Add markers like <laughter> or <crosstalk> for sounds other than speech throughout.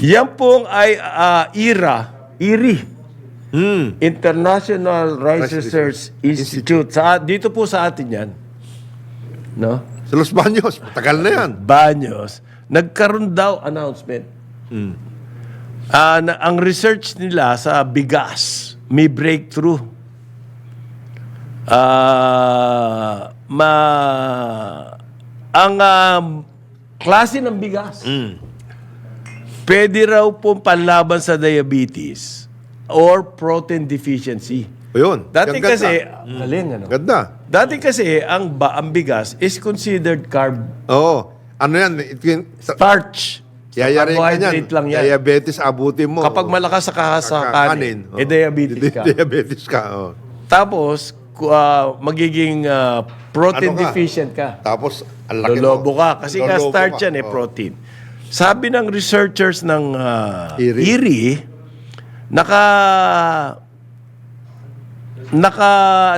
Yan pong ay ah, IRA, IRI, Hmm. International Rice Research Institute. Sa, dito po sa atin yan. No? Sa Los Baños, matagal na yan. Banyos, nagkaroon daw announcement. Ah, na, ang research nila sa bigas, may breakthrough. Ah, ma ang ah, klase ng bigas. Pwede raw pong panlaban sa diabetes or protein deficiency. O yun. Dati Ganda. kasi, galing ano? Ganda. Dati kasi ang ba, ang bigas is considered carb Oo. Ano yan? It, it, starch. Yayari ka niyan. Carbohydrate lang yan. Diabetes abutin mo. Kapag malakas sa kahasa Kaka- kanin, oo. eh diabetes ka. Diabetes ka, oh. Tapos, ah, magiging ah, protein Ano ka? deficient ka. Tapos, ang laki Lolobo mo. ka. Kasi Lolobo starch ka, yan eh, oh. Sabi ng researchers ng ah, IRI. IRI, naka naka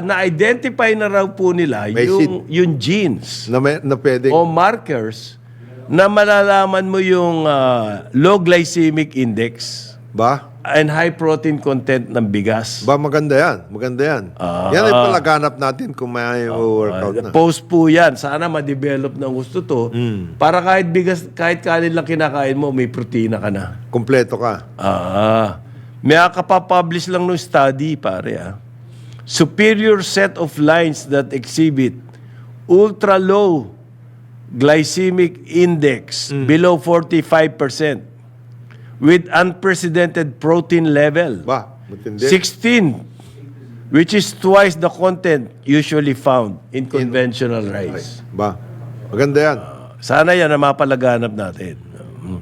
na-identify na raw po nila May yung yung genes Na, may, na pwedeng, o markers na malalaman mo yung ah, low glycemic index ba? And high protein content ng bigas. Ba, maganda yan. Maganda yan. Ah. yan ay palaganap natin kung may workout na. Post po yan. Sana ma-develop ng gusto to. Hmm. Para kahit bigas, kahit kanin lang kinakain mo, may protina ka na. Kompleto ka. Ah. May kapapublish lang ng study, pare ah. Superior set of lines that exhibit ultra low glycemic index Hmm. below 45% with unprecedented protein level. Ba, matindi. 16, which is twice the content usually found in conventional rice. Ba, maganda yan. Sana yan ang mapalaganap natin. Mm.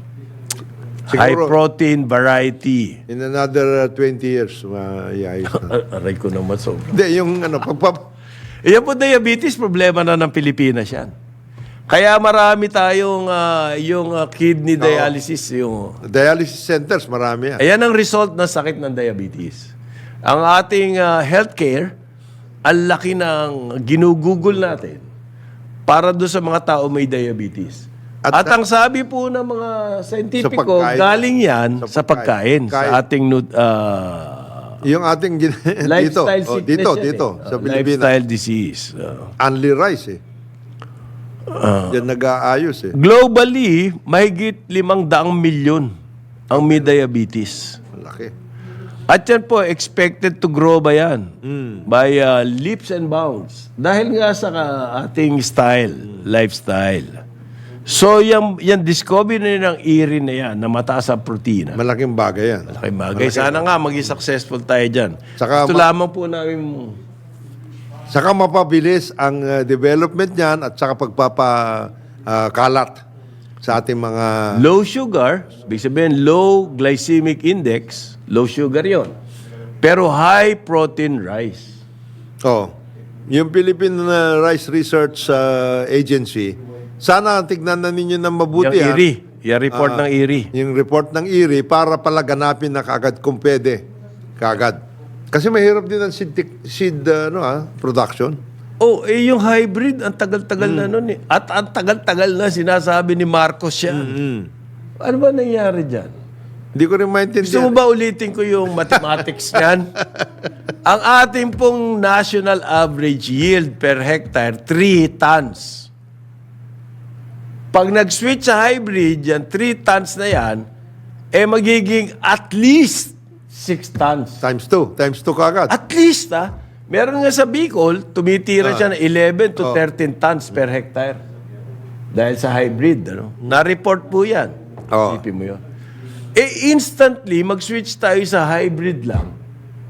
High Siguro- protein variety. In another uh, 20 years, maayos na. Ah, <laughs> Aray ko naman sobra. Hindi, yung ano, pagpap... <laughs> Yan po diabetes, problema na ng Pilipinas yan. Kaya marami tayong ah, yung ah, kidney dialysis, yung Dialysis centers, marami yan. Ayan ang result ng sakit ng diabetes. Ang ating ah, healthcare, ang laki ng ginugugol natin para doon sa mga tao may diabetes. At, At- ang sabi po ng mga scientifico, pagkain. galing yan Sa sa pagkain, pagkain. sa ating nut- ah, Yung ating... gin- <laughs> dito, lifestyle oh, sickness dito, yan dito, eh. sa Ah, Pilipinas. Lifestyle disease. Ah. Only rice eh. Yan nag-aayos eh. Globally, mahigit limang daang milyon ang may diabetes. Malaki. At yan po, expected to grow ba yan? Hmm. By uh, leaps and bounds. Dahil nga sa ka- ating style, lifestyle. So, yung, yung discovery na ng iri na yan, na mataas ang protina. Malaking bagay yan. Malaking bagay. Sana nga maging successful tayo dyan. Saka Gusto ma- lamang po namin Saka mapabilis ang uh, development niyan at saka pagpapakalat sa ating mga... low sugar, ibig sabihin low glycemic index, low sugar yon. Pero high protein rice. Oh, yung Philippine uh, Rice Research uh, Agency, sana tignan na ninyo ng mabuti. Yung ah. IRI. Yung report Ah, ng IRI. Yung report ng IRI para palaganapin na kaagad kung pwede. Kaagad. Kasi mahirap din ang seed, seed uh, ano, ah, production. Oh, eh yung hybrid, ang tagal-tagal na nun eh. At ang tagal-tagal na sinasabi ni Marcos yan. Mm. Ano ba nangyari dyan? Hindi ko rin Gusto mo maintindihan. ba ulitin ko yung mathematics <laughs> niyan? ang ating pong national average yield per hectare, 3 tons. Pag nag-switch sa hybrid, yan, 3 tons na yan, eh magiging at least 6 tons. Times 2. Times 2 kaagad. At least, ah, meron nga sa Bicol, tumitira siya ng 11 to Oh. 13 tons per hectare. Dahil sa hybrid, ano? Na-report po yan. Oh. Isipin mo yun. Eh, instantly, mag-switch tayo sa hybrid lang.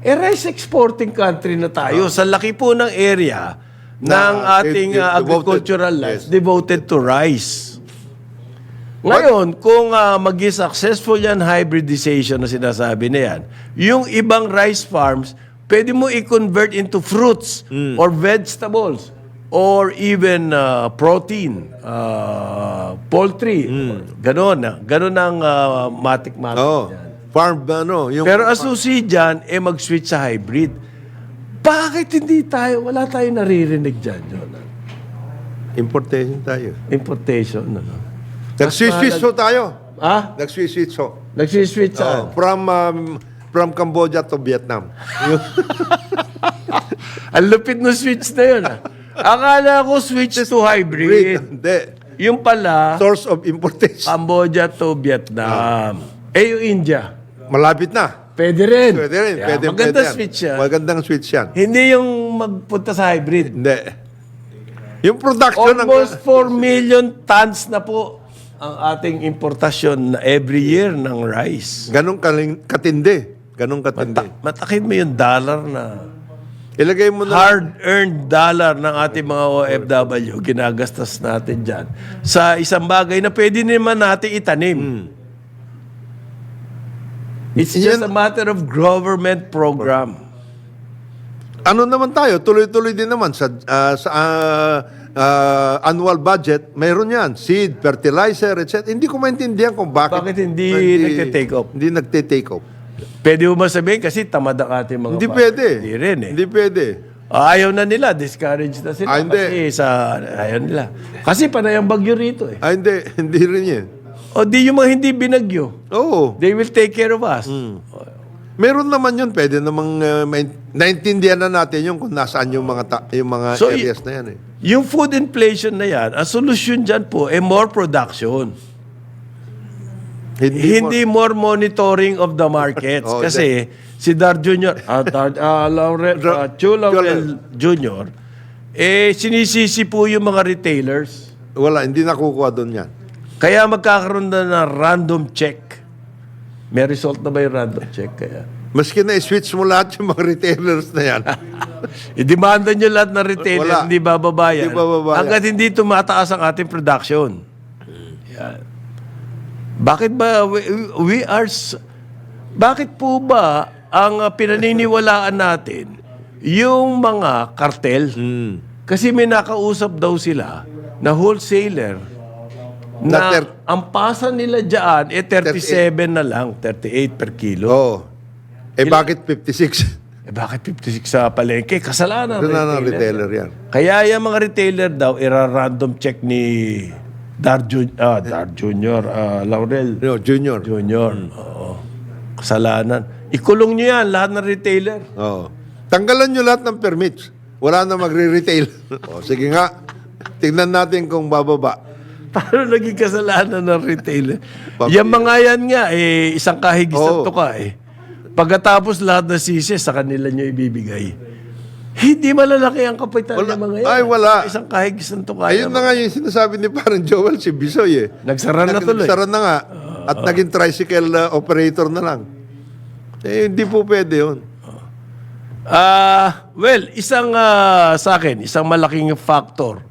Eh, rice exporting country na tayo. Sa laki po ng area ng Na- ating de- de- ah, devoted- agricultural lands yes. devoted to rice. Ngayon, kung uh, maging successful yan hybridization na sinasabi na yan, yung ibang rice farms, pwede mo i-convert into fruits Hmm. or vegetables or even uh, protein, uh, poultry. Ganon. ah. Ganon ang uh, matik-matik yan. Farm, ano, yung... Pero ang susi dyan, eh mag-switch sa hybrid. Bakit hindi tayo, wala tayong naririnig dyan, Jonah? Importation tayo. Importation, ano? Nag-switch ho tayo. Ah? Nag-switch ho. Nagsiswitch saan? from um, from Cambodia to Vietnam. <laughs> Ang lupit ng switch na yun. Ah. Akala ko switch to hybrid. Hindi. Yung pala, Source of importation. Cambodia to Vietnam. Eh, yung India. Malapit na. Pwede rin. Pwede rin. Yeah, Pwede, maganda pwede yan. switch yan. Magandang switch yan. Hindi yung magpunta sa hybrid. Hindi. Yung production ng... Almost 4 million tons na po ang ating importasyon na every year ng rice. Ganong kaling, katindi. Ganong katindi. Matakin mo yung dollar na Ilagay mo na... hard-earned dollar ng ating mga OFW, ginagastos natin dyan, sa isang bagay na pwede naman natin itanim. It's just Yan- a matter of government program. Ano naman tayo? Tuloy-tuloy din naman sa, ah, sa ah, ah, annual budget. Mayroon yan. Seed, fertilizer, etc. Hindi ko maintindihan kung bakit... Bakit hindi nagte-take off? Hindi nagte-take off. Pwede mo sabihin kasi tamad ang ating mga Hindi farmers. pwede. Hindi rin eh. Hindi pwede. Ayaw na nila, discouraged na sila. Ah, hindi. Kasi sa, ayaw nila. Kasi panay ang bagyo rito eh. Ah, hindi. <laughs> Hindi rin yan. O di yung mga hindi binagyo, Oo. they will take care of us. Hmm. Meron naman yun. Pwede namang uh, naintindihan na natin yung kung nasaan yung mga, ta- yung mga So, areas na yan. Eh. Yung food inflation na yan, ang solusyon dyan po, eh more production. Hindi more monitoring of the markets. <laughs> Oh, Kasi si Dar Jr., Dar, ah, ah, Chu Laurel Jr., eh sinisisi po yung mga retailers. Wala, hindi nakukuha doon yan. Kaya magkakaroon na ng random check. May result na ba yung random check? Kaya Maski na i-switch mo lahat yung mga retailers na yan. <laughs> i-demanda nyo lahat ng retailer, Wala. hindi bababayan. Hindi bababayan. Hanggat hindi tumataas ang ating production. Yan. Bakit ba we, we are bakit po ba ang pinaniniwalaan natin yung mga kartel? Hmm. Kasi may nakausap daw sila na wholesaler Na na ter- ang pasa nila dyan eh 37 na lang, 38 per kilo. Oo. <laughs> Eh bakit 56? Eh bakit 56 sa palengke? Kasalanan Doon na ng retailer. yan. Kaya yung mga retailer daw, ira-random check ni Dar, Jun- ah, Dar Junior, ah, Laurel No, junior. Junior. Oo. Kasalanan. Ikulong nyo yan, lahat ng retailer. Oo. Tanggalan nyo lahat ng permits. Wala na magre-retail. <laughs> o, sige nga. Tingnan natin kung bababa. Paano naging kasalanan ng retailer? Pabili. Yung mga yan nga, eh, isang kahig isang Oo. tuka eh. Pagkatapos lahat ng sisi, sa kanila nyo ibibigay. Hindi malalaki ang kapital Wala. ng mga yan. Ay, wala. Isang kahig isang tuka. Ayun na nga yung sinasabi ni parang Joel si Bisoy eh. Nagsara na tuloy. Nagsara na nga. At naging tricycle uh, operator na lang. Eh, hindi po pwede yun. Ah, well, isang ah, sa akin, isang malaking factor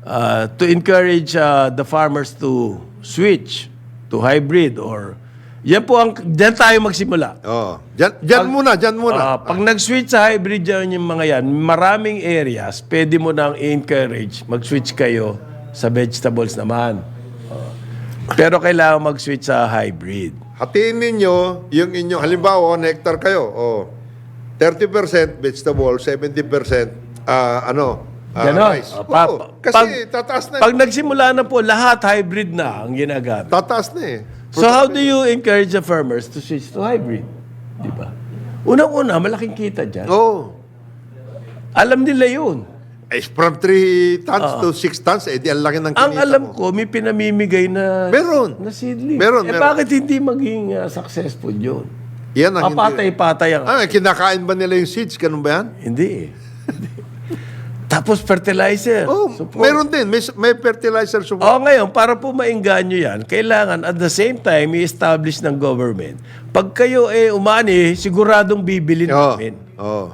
ah, to encourage ah, the farmers to switch to hybrid or yan po ang diyan tayo magsimula. Oo. Diyan, diyan muna, diyan muna. Ah, pag nag-switch sa hybrid dyan yung mga yan, maraming areas, pwede mo nang i-encourage, mag-switch kayo sa vegetables naman. Ah. pero kailangan mag-switch sa hybrid. Hatiin ninyo yung inyong, halimbawa, one hectare kayo. Oh, 30% vegetable, 70% ah, ano, ah, Ganon. rice. Ah, pa- Oo, kasi pag- tataas na. Pag nagsimula na po, lahat hybrid na ang ginagamit. tataas na eh. So how do you encourage the farmers to switch to hybrid? Di ba? Unang-una, malaking kita dyan. Oo. Alam nila yun. Eh, from 3 tons to 6 tons, eh, di ang laki ng kinita Ang alam mo. ko, may pinamimigay na, Meron. na seedling. Meron, eh meron. bakit hindi maging uh, successful yun? Yan ang hindi. Papatay-patay ang... Ah, kinakain ba nila yung seeds? Ganun ba yan? Hindi eh. <laughs> Tapos fertilizer. Oh, support. meron din. May, may fertilizer support. O ngayon, para po mainganyo yan, kailangan at the same time i-establish ng government. Pag kayo eh umani, siguradong bibili Oo. namin. Oo.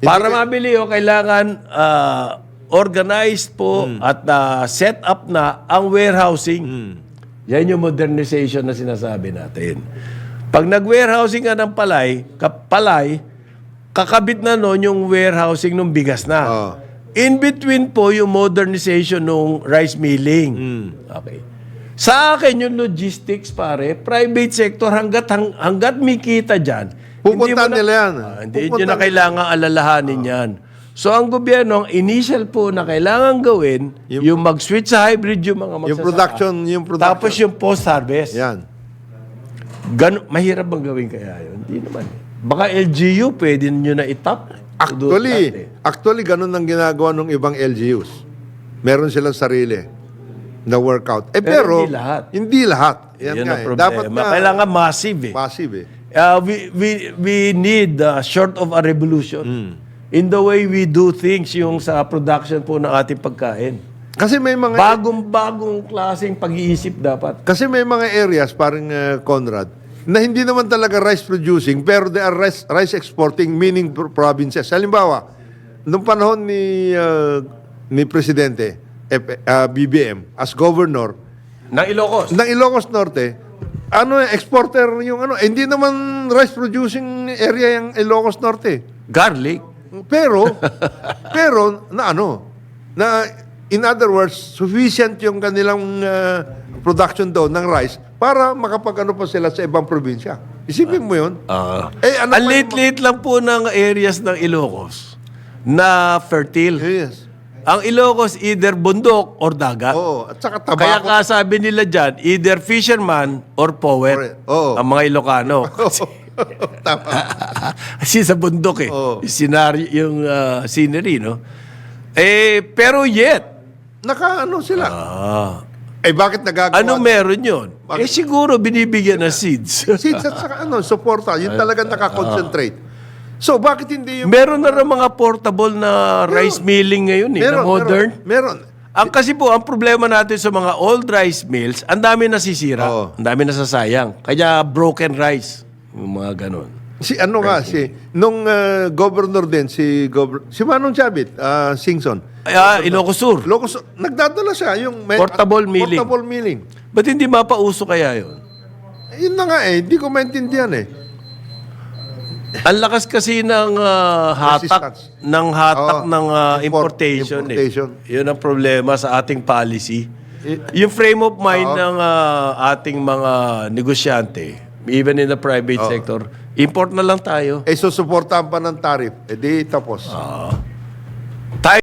Para mabili o kailangan ah, organized po Hmm. at ah, set up na ang warehousing. Hmm. Yan yung modernization na sinasabi natin. Pag nag-warehousing ka ng palay, kapalay, kakabit na noon yung warehousing ng bigas na. Oo. In between po yung modernization ng rice milling. Hmm. Okay. Sa akin yung logistics pare, private sector hanggat hang, hanggat may kita diyan. Na- nila yan. Ah, hindi Pupuntahan nyo na kailangan alalahanin yan. So ang gobyerno, ang initial po na kailangan gawin, yung, mag-switch sa hybrid yung mga magsasaka. Yung production, yung production. Tapos yung post-harvest. Yan. Gano, mahirap bang gawin kaya yun? Hindi naman. Baka LGU, pwede nyo na itap. Actually, actually ganun ang ginagawa ng ibang LGUs. Meron silang sarili na workout. Eh Pero pero, hindi lahat. Hindi lahat. Yan Yan nga ang eh. problema. Dapat na Kailangan massive eh. massive eh. Uh, we, we, we need uh, short of a revolution Hmm. in the way we do things yung sa production po ng ating pagkain. Kasi may mga Bagong-bagong klaseng pag-iisip dapat. kasi may mga areas parang uh, Conrad na hindi naman talaga rice producing pero they are rice, rice exporting meaning pro- provinces. Halimbawa, nung panahon ni uh, ni presidente F- uh, BBM as governor Nang Ilocos. ng Ilocos Norte, ano exporter yung ano, eh, hindi naman rice producing area yung Ilocos Norte. Garlic. Pero, <laughs> pero, na ano, na, in other words, sufficient yung kanilang uh, production doon ng rice para makapag-ano pa sila sa ibang probinsya. Isipin mo yun. Ah. Eh, ano Ang pa yung- late-late lang po ng areas ng Ilocos na fertile. Yes. Ang Ilocos either bundok or dagat. Oo. At saka Kaya tabako. kasabi nila dyan, either fisherman or poet. Oo. Ang mga Ilocano. <laughs> Tama. <laughs> Kasi sa bundok eh. Oo. Yung, scenario, yung ah, scenery, no? Eh, pero yet, Naka ano sila. ah, eh bakit nagagawa? ano meron yun? Eh siguro binibigyan ng seeds. <laughs> Seeds at saka ano, suporta. Yun talaga nakakoncentrate. So bakit hindi yung... meron na rin mga portable na rice milling ngayon eh, na modern. Meron. meron. Ang kasi po, ang problema natin sa mga old rice mills, ang dami nasisira, Oo. ang dami nasasayang. Kaya broken rice, yung mga ganun. Si ano nga, si... Nung uh, governor din, si... Governor, si Manong Chavit, uh, Singson. Ay, ah, Ilocos Sur. Locos, nagdadala siya yung... may- Portable milling. Portable milling. Ba't hindi mapauso kaya yun? Yun na nga eh, hindi ko maintindihan eh. Ang lakas kasi ng ah, hatak, Resistance. ng hatak Oo. ng ah, Import- importation, importation. eh. Yun ang problema sa ating policy. Yung frame of mind ng ah, ating mga negosyante, even in the private sector, import na lang tayo. Eh, susuportahan pa ng tariff. Eh di tapos. Ah. tayo